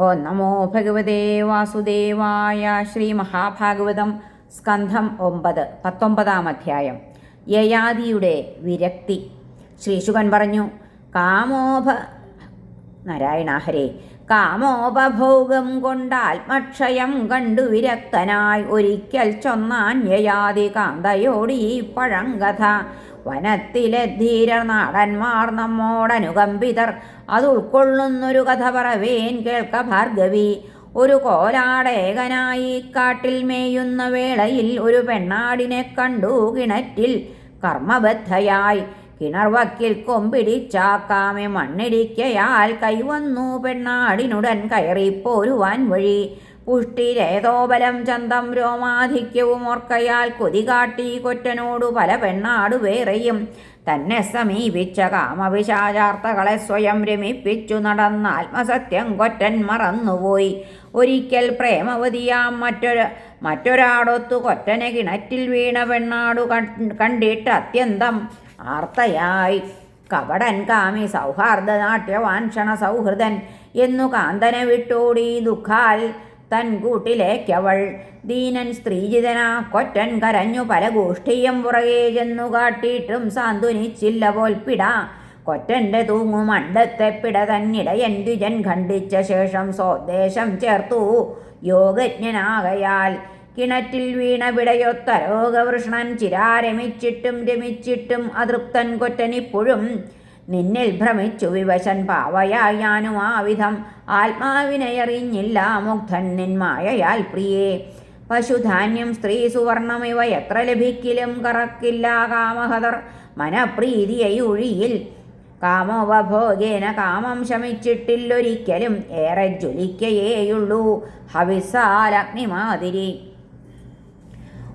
ഓ നമോ ഭഗവതേ വാസുദേവായ ശ്രീ മഹാഭാഗവതം സ്കന്ധം ഒമ്പത് പത്തൊമ്പതാം അധ്യായം. യയാദിയുടെ വിരക്തി. ശ്രീശുകൻ പറഞ്ഞു കാമോഭ നാരായണ ഹരേ കാമോപഭോഗം കൊണ്ടാൽ ആത്മക്ഷയം കണ്ടു വിരക്തനായി. ഒരിക്കൽ ചൊന്നാൻ യയാതി കാന്തയോടി പഴങ്കഥ വനത്തിലെ ധീര നാടന്മാർ നമ്മോടനുകമ്പിതർ. അത് ഉൾക്കൊള്ളുന്നൊരു കഥ പറവേൻ കേൾക്ക ഭാർഗവി. ഒരു കോലാടേകനായി കാട്ടിൽ മേയുന്ന വേളയിൽ ഒരു പെണ്ണാടിനെ കണ്ടു കിണറ്റിൽ കർമ്മബദ്ധയായി. കിണർവക്കിൽ കൊമ്പിടിച്ചാക്കാമെ മണ്ണിടിക്കയാൽ കൈവന്നു പെണ്ണാടിനുടൻ കയറിപ്പോരുവാൻ വഴി. പുഷ്ടിരേതോബലം ചന്തം രോമാധിക്യവും ഓർക്കയാൽ കൊതികാട്ടി കൊറ്റനോടു പല പെണ്ണാടു വേറെയും. തന്നെ സമീപിച്ച കാമവിശാചാർത്തകളെ സ്വയം രമിപ്പിച്ചു നടന്ന ആത്മസത്യം കൊറ്റൻ മറന്നുപോയി. ഒരിക്കൽ പ്രേമവതിയാം മറ്റൊരു മറ്റൊരാടൊത്തു കൊറ്റനെ കിണറ്റിൽ വീണ പെണ്ണാടു കണ്ടിട്ട് അത്യന്തം ആർത്തയായി. കപടൻ കാമി സൗഹാർദ്ദ നാട്യവാൻഷണ സൗഹൃദൻ എന്നു കാന്തനെ വിട്ടോടി. ദുഃഖാൽ തൻ കൂട്ടിലേക്കവൾ. ദീനൻ സ്ത്രീജിതന കൊറ്റൻ കരഞ്ഞു പല ഗോഷ്ഠിയും പുറകെ ചെന്നു കാട്ടിയിട്ടും സാന്ത്വനിച്ചില്ല പോൽപ്പിട കൊറ്റന്റെ തൂങ്ങു മണ്ടത്തെ പിട തന്നിടയൻ ദ്വിജൻ ഖണ്ഡിച്ച ശേഷം സ്വദേശം ചേർത്തു. യോഗജ്ഞനാകയാൽ കിണറ്റിൽ വീണ വിടയൊത്തരോഗവൃഷ്ണൻ ചിരാരമിച്ചിട്ടും രമിച്ചിട്ടും അതൃപ്തൻ കൊറ്റനിപ്പോഴും നിന്നിൽ ഭ്രമിച്ചു വിവശൻ പാവയായി ഞാനും ആ വിധം ആത്മാവിനെയറിഞ്ഞില്ല മുഗ്ധൻ നിന്മായയാൽ പ്രിയേ. പശുധാന്യം സ്ത്രീ സുവർണം ഇവ എത്ര ലഭിക്കിലും കറക്കില്ല കാമഹതർ. മനപ്രീതിയൊഴിയിൽ കാമോപഭോഗേന കാമം ശമിച്ചിട്ടില്ലൊരിക്കലും ഏറെ ജ്വലിക്കയേയുള്ളൂ. ഹവിസാലഗ്നിമാതിരി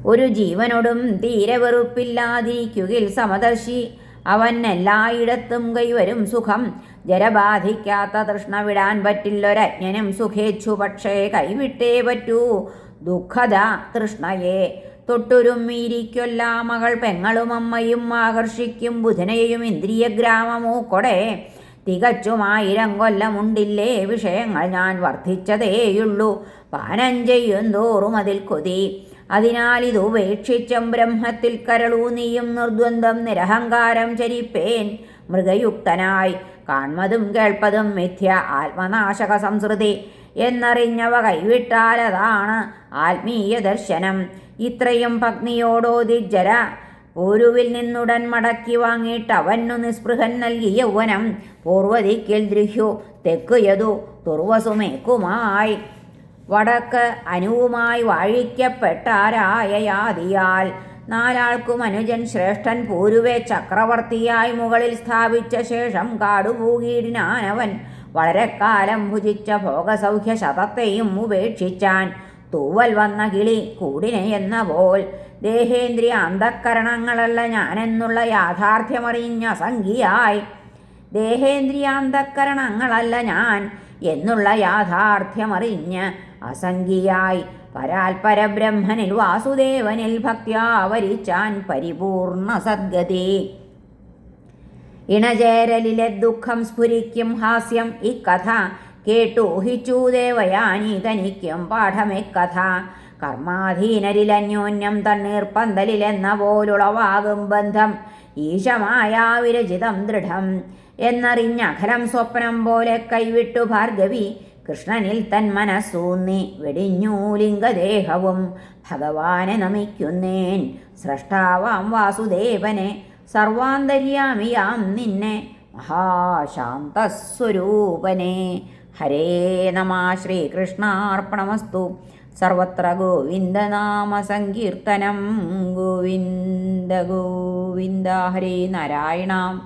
ഒരു ജീവനോടും തീരെ വെറുപ്പില്ലാതിരിക്കുകിൽ സമദർശി. അവൻ എല്ലായിടത്തും കൈവരും സുഖം. ജലബാധിക്കാത്ത തൃഷ്ണ വിടാൻ പറ്റില്ലൊരജ്ഞനും സുഖേച്ഛു പക്ഷേ കൈവിട്ടേ പറ്റൂ. ദുഃഖത തൃഷ്ണയെ. തൊട്ടുരുമ്മിയിരിക്കൊല്ല മകൾ പെങ്ങളും അമ്മയും ആകർഷിക്കും. ബുധനയും ഇന്ദ്രിയഗ്രാമമൂക്കൊടെ തികച്ചുമായിരം കൊല്ലമുണ്ടില്ലേ വിഷയങ്ങൾ ഞാൻ വർദ്ധിച്ചതേയുള്ളൂ. പാനം ചെയ്യും തോറും അതിൽ കൊതി. അതിനാൽ ഇത് ഉപേക്ഷിച്ചും ബ്രഹ്മത്തിൽ കരളൂന്നിയും നിർദ്വന്ദ്വം നിരഹങ്കാരം ചരിപ്പേൻ മൃഗയുക്തനായി. കാൺമതും കേൾപ്പതും മിഥ്യ ആത്മനാശക സംസൃതി എന്നറിഞ്ഞവ കൈവിട്ടാൽ അതാണ് ആത്മീയ ദർശനം. ഇത്രയും പത്നിയോടോദിജര പൂരുവിൽ നിന്നുടൻ മടക്കി വാങ്ങിയിട്ട് അവനു നിസ്പൃഹൻ നൽകിയ യൗവനം പൂർവദിക്കിൽ ദൃഹ്യു തെക്കുയതു തുർവസുമേക്കുമായി. വടക്ക് അനുവുമായി വാഴിക്കപ്പെട്ടാരായയാതിയാൽ നാലാൾക്കും അനുജൻ ശ്രേഷ്ഠൻ പൂരുവെ ചക്രവർത്തിയായി മുകളിൽ സ്ഥാപിച്ച ശേഷം കാടുപൂകീടിനാനവൻ വളരെ കാലം ഭുജിച്ച ഭോഗസൗഖ്യ ശതത്തെയും ഉപേക്ഷിച്ചാൻ തൂവൽ വന്ന കിളി കൂടിനെ എന്ന പോൽ. ദേഹേന്ദ്രിയ അന്ധക്കരണങ്ങളല്ല ഞാനെന്നുള്ള യാഥാർത്ഥ്യമറിഞ്ഞ സംഖ്യയായി ദേഹേന്ദ്രിയാന്തക്കരണങ്ങളല്ല ഞാൻ എന്നുള്ള യാഥാർത്ഥ്യമറിഞ്ഞ് അസംഖ്യയായി. പരാൽപരബ്രഹ്മനിൽ വാസുദേവനിൽ ഭക്തിയാവരിച്ചാൻ പരിപൂർണ സദ്ഗതി. ഇണചേരലിലെ ദുഃഖം സ്ഫുരിക്കും ഹാസ്യം. ഇക്കഥ കേട്ടൂഹിച്ചു ദേവയാനി തനിക്കും പാഠമിക്കഥ. കർമാധീനരിലന്യോന്യം തണ്ണീർ പന്തലിലെന്ന പോലുളവാകും ബന്ധം. ഈശമായ വിരചിതം ദൃഢം. എന്നറിഞ്ഞ അഖലം സ്വപ്നം പോലെ കൈവിട്ടു ഭാർഗവി. കൃഷ്ണനിൽ തൻ മനസ്സൂന്നി വെടിഞ്ഞു ലിംഗദേഹവും ഭഗവാനെ നമിക്കുന്നേൻ സൃഷ്ടാവാം വാസുദേവനെ സർവാന്തര്യാമിയാം നിന്നെ മഹാശാന്തസ്വരൂപനെ. ഹരേ നമ ശ്രീകൃഷ്ണാർപ്പണമസ്തു. സർവത്ര ഗോവിന്ദനാമ സങ്കീർത്തനം. ഗോവിന്ദ ഗോവിന്ദ. ഹരേ നാരായണ.